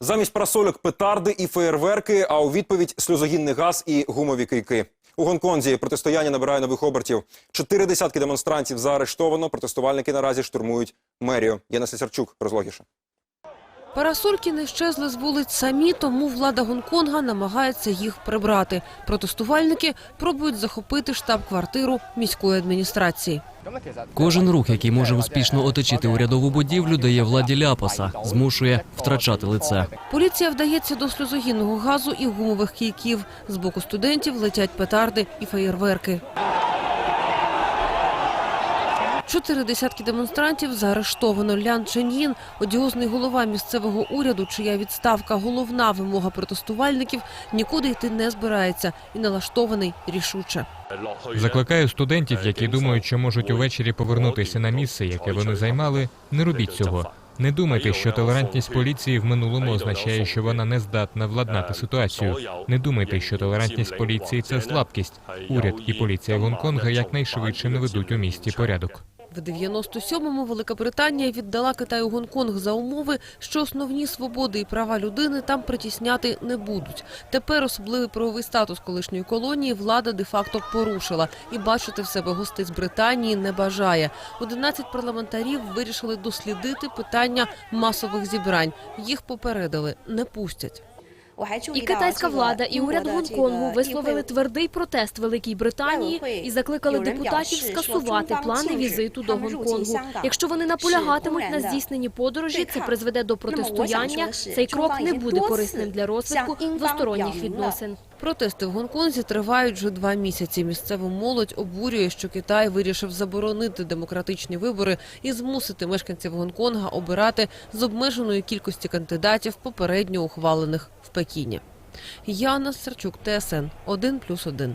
Замість парасольок петарди і феєрверки, а у відповідь сльозогінний газ і гумові кийки. У Гонконзі протистояння набирає нових обертів. Чотири десятки демонстрантів заарештовано. Протестувальники наразі штурмують мерію. Яна Сесарчук розлогіше. Парасольки не щезли з вулиць самі, тому влада Гонконга намагається їх прибрати. Протестувальники пробують захопити штаб-квартиру міської адміністрації. Кожен рух, який може успішно оточити урядову будівлю, дає владі ляпаса, змушує втрачати лице. Поліція вдається до сльозогінного газу і гумових кійків. З боку студентів летять петарди і феєрверки. Чотири десятки демонстрантів заарештовано. Лян Чен'їн, одіозний голова місцевого уряду, чия відставка головна вимога протестувальників, нікуди йти не збирається і налаштований рішуче. Закликаю студентів, які думають, що можуть увечері повернутися на місце, яке вони займали. Не робіть цього. Не думайте, що толерантність поліції в минулому означає, що вона не здатна владнати ситуацію. Не думайте, що толерантність поліції це слабкість. Уряд і поліція Гонконга якнайшвидше наведуть у місті порядок. В 97-му Велика Британія віддала Китаю Гонконг за умови, що основні свободи і права людини там притісняти не будуть. Тепер особливий правовий статус колишньої колонії влада де-факто порушила і бачити в себе гостей з Британії не бажає. 11 парламентарів вирішили дослідити питання масових зібрань. Їх попередили – не пустять. І китайська влада, і уряд Гонконгу висловили твердий протест Великій Британії і закликали депутатів скасувати плани візиту до Гонконгу. Якщо вони наполягатимуть на здійсненні подорожі, це призведе до протистояння. Цей крок не буде корисним для розвитку двосторонніх відносин. Протести в Гонконзі тривають вже два місяці. Місцеву молодь обурює, що Китай вирішив заборонити демократичні вибори і змусити мешканців Гонконга обирати з обмеженої кількості кандидатів, попередньо ухвалених в Пекіні. Яна Серчук, ТСН 1+,1.